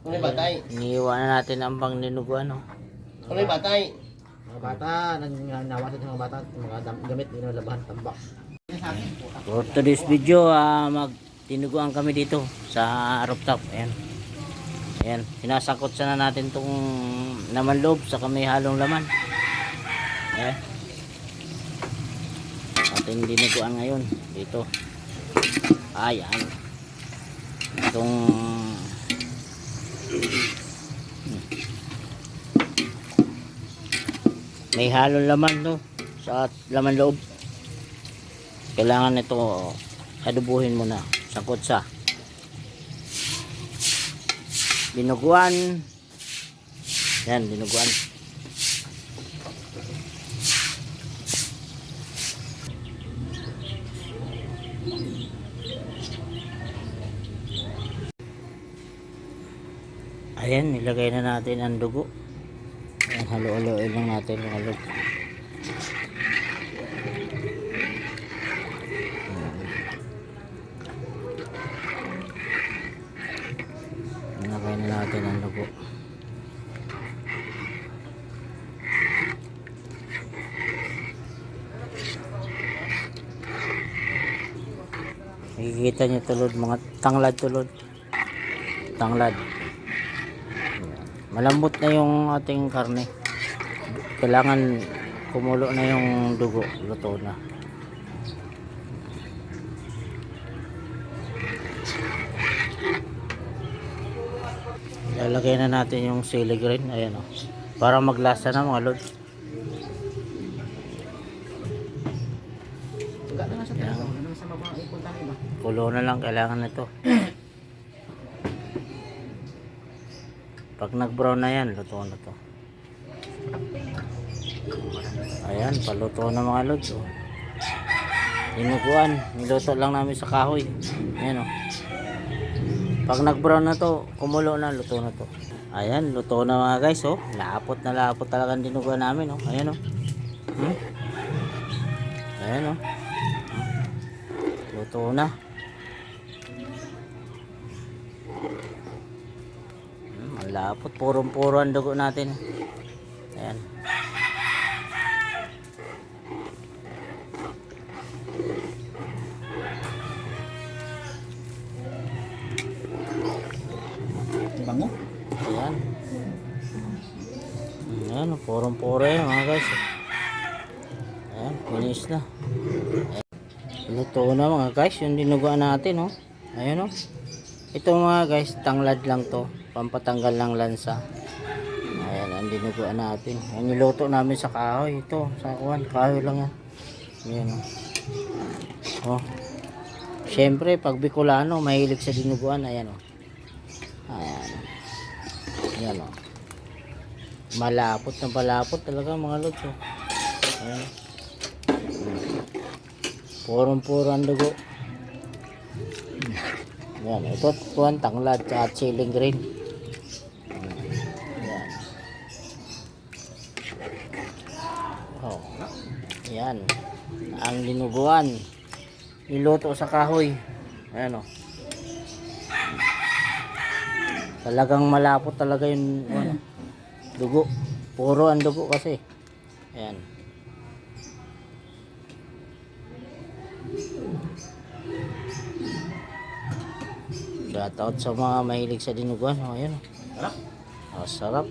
May batay. Iniiwan na natin ang pang dinuguan, no? May batay. Mga bata, nang nawasan ng mga bata, mga gamit, nilalabahan, tambak. For today's video, ah, magtinuguan kami dito sa rooftop. Ayan. Ayan. Sinasakot sana natin tong naman loob sa kami halong laman. Ayan. Ating dinuguan ngayon dito. Ayan. Itong may halong laman to sa laman loob. Kailangan ito adubuhin mo na sa kutsa. Binuguan. Yan binuguan. Ayan nilagay na natin ang dugo halo-haloin lang natin mga log nilagay na natin ang dugo Nakikita niyo tulod, mga tanglad tulod. Tanglad. Malambot na yung ating karne. Kailangan kumulo na yung dugo, luto na. Lalagay na natin yung sili green, ayan o. Para maglasa na mga lod. Kulo na lang kailangan nito. Pag nag-brown na yan, luto na to. Ayan, paluto na mga lods. Oh. Inuguan, niluto lang namin sa kahoy. Ayan o. Pag nag-brown na to, kumulo na, luto na to. Ayan, luto na mga guys. Oh. Lapot na lapot talaga ang dinuguan namin. Oh. Ayan o. Hmm? Ayan o. Luto na. Lapot. Purong-puro ang dugo natin. Ayan. Bango. Ayan. Ayan, purong-puro yan mga guys. Ayan, finish na. Ayan. Luto na mga guys, yung dinuguan natin, oh. Ayan, oh. Ito mga guys, tanglad lang to. Pampatanggal ng lansa. Ayan, ang dinuguan natin. Ang niluto namin sa kahoy. Ito, sa kuwan, kahoy lang yan. Ayan, oh. Oh. Siyempre, pag Bicolano, mahilig sa dinuguan. Ayan, oh. Ayan. Ayan, oh. Malapot na malapot talaga mga lods, oh. Ayan. Purong-puro dugo. Yan, ito tuwan tanglad at chilling green. Yan. Oh. Yan. Ang dinuguan. Niluto sa kahoy. Ayan oh. Talagang malapot talaga yung ano, dugo. Puro ang dugo kasi. Ayan. Shout out sa mga mahilig sa dinuguan. Oh, ayan. Sarap. Oh, sarap.